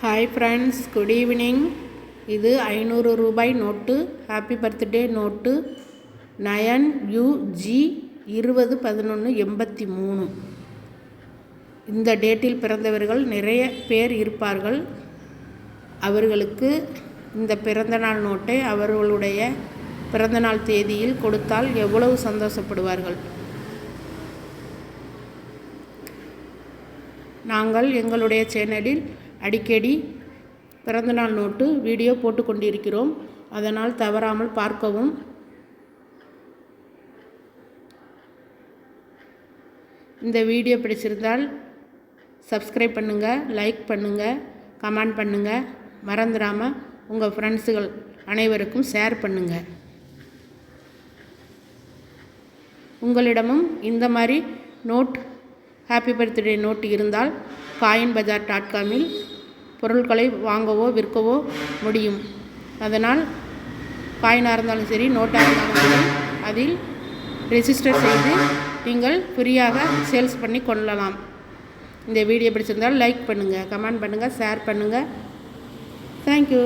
Hi friends good evening இது ஐநூறு ரூபாய் note. Happy birthday note. Nine UG இருபது பதினொன்று எண்பத்தி மூணு. இந்த டேட்டில் பிறந்தவர்கள் நிறைய பேர் இருப்பார்கள். அவர்களுக்கு இந்த பிறந்தநாள் நோட்டை அவர்களுடைய பிறந்தநாள் தேதியில் கொடுத்தால் எவ்வளவு சந்தோஷப்படுவார்கள்? நாங்கள் எங்களுடைய சேனலில் அடிக்கடி பிறந்தநாள் நோட்டு வீடியோ போட்டுக்கொண்டிருக்கிறோம். அதனால் தவறாமல் பார்க்கவும். இந்த வீடியோ பிடிச்சிருந்தால் சப்ஸ்கிரைப் பண்ணுங்கள் லைக் பண்ணுங்கள் கமெண்ட் பண்ணுங்கள் மறந்துடாமல் உங்கள் ஃப்ரெண்ட்ஸுகள் அனைவருக்கும் ஷேர் பண்ணுங்கள் உங்களிடமும் இந்த மாதிரி நோட் ஹாப்பி பர்த்டே நோட் இருந்தால் காயின் பஜார் டாட் காமில் பொருட்களை வாங்கவோ விற்கவோ முடியும். அதனால் காயினாக இருந்தாலும் சரி நோட்டாக இருந்தாலும் சரி அதில் ரெஜிஸ்டர் செய்து நீங்கள் ஃப்ரீயாக சேல்ஸ் பண்ணி கொள்ளலாம். இந்த வீடியோ பிடிச்சிருந்தால் லைக் பண்ணுங்கள் கமெண்ட் பண்ணுங்கள் ஷேர் பண்ணுங்கள் தேங்க்யூ